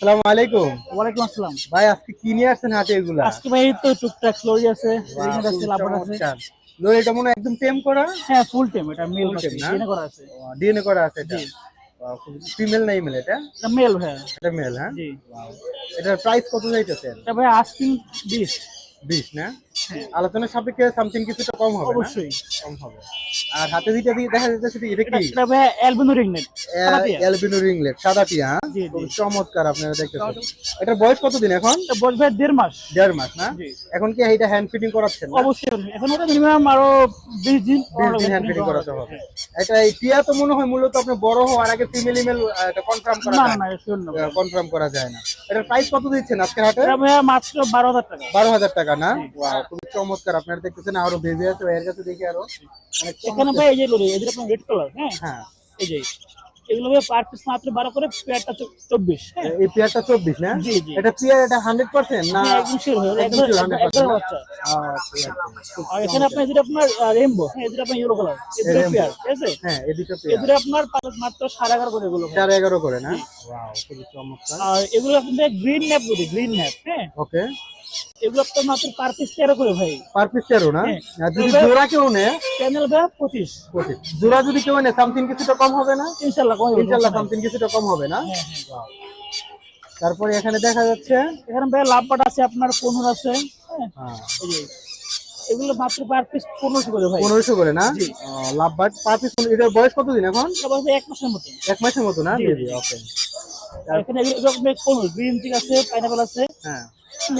আসসালামু আলাইকুম। ওয়ালাইকুম আসসালাম। ভাই আজকে কি নিয়ে আসছেন হাতে এগুলা? আজকে ভাই তো টুকটাক লরি আছে রিং আছে লাভার আছে। লরিটা মনে হয় একদম টেম করা? হ্যাঁ ফুল টেম এটা মেল আছে? ডিএনএ করা আছে। ডিএনএ করা আছে এটা? ফিমেল না ইমেল এটা? এটা মেল হ্যাঁ। এটা মেল হ্যাঁ? জি। এটার প্রাইস কত যাইতেছে? এটা ভাই আস্কিং 20 20 না? আলোচনার সাপেক্ষে সামথিং কিছুটা কম হবে অবশ্যই। কম হবে। আর হাতে দিতে দিয়ে দেখা যাচ্ছে যে এটা এটা কি এটা ভাই অ্যালবিনো রিং নেট অ্যালবিনো রিংলেট সাদা টিয়া হ্যাঁ? খুব চমৎকার আপনারা দেখতেছেন। এটার বয়স কতদিন এখন? বয়স ভাই দেড় মাস। দেড় মাস না? এখন কি এটা হ্যান্ড ফিটিং করাচ্ছেন অবশ্যই এখন ওটা মিনিমাম আরও 20 দিন বিশ দিন হ্যান্ড ফিটিং করাতে হবে। এটা এই টিয়া তো মনে হয় মূলত আপনি বড় হওয়ার আগে ফিমেল ইমেল এটা কনফার্ম করা না না যায় না। না কনফার্ম করা যায় না। এটার প্রাইস কত দিচ্ছেন আজকের হাটে? এটা ভাই মাত্র 12000 টাকা। বারো হাজার টাকা না? Wow, খুবই চমৎকার। আপনারা দেখতেছেন আরও বেবি আছে ভাইয়ের কাছে দেখি আরও। এখানে ভাই এই যে লরি এদের আপনার রেড কালার হ্যাঁ? হ্যাঁ। এই যে এগুলো ভাই পার পিস মাত্র 12 করে পেয়ারটা 24 হ্যাঁ? এই পেয়ারটা চব্বিশ না? জি, জি। এটা পেয়ার এটা হান্ড্রেড পার্সেন্ট না হ্যাঁ, একদম শিওর হয়ে একদম একদম sure, 100% একদম না? বাচ্চা আহ, ঠিক আছে। খুব আর এখানে আপনার যেটা আপনার রেইনবো হ্যাঁ যেটা আপনার ইয়েলো কালার rainbow। পেয়ার ঠিক আছে? হ্যাঁ এদিকে পেয়ার। এগুলো আপনার মাত্র সাড়ে এগারো করে এগুলো। চার এগারো করে না? Wow, খুবই চমৎকার। আর এগুলো আপনাদের গ্রিন ন্যাপ বলি গ্রিন ন্যাপ হ্যাঁ? ওকে এগুলো আপনার মাত্র পার পিস তেরো করে ভাই। পার পিস তেরো না? হ্যাঁ। যদি জোড়া কেউ নেয়? পঁচিশ। পঁচিশ। জোড়া যদি কেউ নেয় সামথিং কিছুটা কম হবে না? ইনশাল্লাহ কম ইনশাল্লাহ সামথিং কিছুটা কম হবে না? হ্যাঁ হ্যাঁ। তারপরে এখানে দেখা যাচ্ছে এখানে ভাই লাভবাট আছে আপনার পনেরো আছে। এগুলো মাত্র পার পিস পনেরোশো করে ভাই। পনেরোশো করে না? জি। লাভ বাট পার পিস এটার বয়স কতদিন এখন? এক মাসের মতো। এক মাসের মতো না? ওকে এখানে এগুলো পনেরো গ্রিন আছে পাইনাপেল আছে। হ্যাঁ।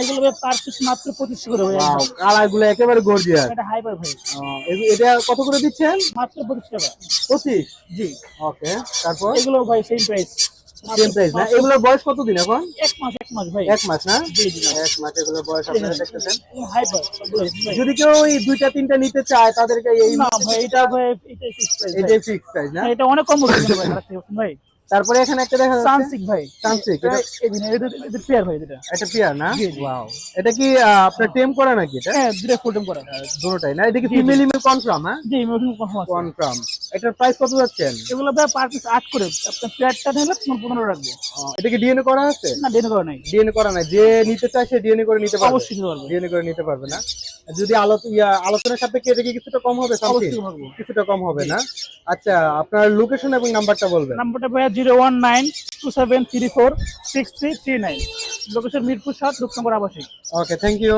এগুলো পার পিস মাত্র পঁচিশশো করে ভাই কালারগুলো একেবারে গর্জিয়াস এটা হাইপার ভাই। এটা কত করে দিচ্ছেন? মাত্র টাকা। জি। ওকে তারপর? এগুলো ভাই সেম প্রাইস সেম প্রাইস না? এগুলোর বয়স কতদিন এখন? এক মাস এক মাস ভাই। এক মাস না? জি জি। এক মাস এগুলোর বয়স আপনারা দেখতেছেন। হাইপার যদি কেউ এই দুইটা তিনটা নিতে চায় তাদেরকে এই না ভাই এটা ভাই এটা ফিক্স প্রাইস এটাই ফিক্স প্রাইস না? এটা অনেক কম বলছেন ভাই ভাই। তারপরে এখানে একটা দেখা যাচ্ছে। সানসিক ভাই। সানসিক, এটা এটা- এই দিন এদের এদের পেয়ার ভাই এটা এটা পিয়ার না। ওয়াও এটা কি আপনার টেম করা নাকি এটা? হ্যাঁ দুটো ফুলটেম করা। দুটোটাই না? এটা কি জি। ফিমেল ইমেল কনফার্ম হ্যাঁ? জি ইমোশন কনফার্ম আছে। কনফার্ম এটার প্রাইস কত যাচ্ছেন? এগুলো ভাই পার পিস আট করে। আপনার পেয়ারটা নিলে তোমার পনেরো রাখব। এটা কি ডিএনএ করা আছে? না ডেন করা নাই। ডিএনএ করা নাই। যে নিতে চায় সে ডিএনএ করে নিতে পারবে। অবশ্যই পারবে। ডিএনএ করে নিতে পারবে না। যদি আলো- ইয়া, আলোচনার সাপেক্ষে এটা কি কিছুটা কম হবে? কিছুটা কম হবে না? আচ্ছা আপনার লোকেশন এবং নাম্বারটা বলবেন। নাম্বারটা ভাইয়া zero one nine two seven three four six three three nine location Mirpur সাত রূপনগর আবাসিক। Okay thank you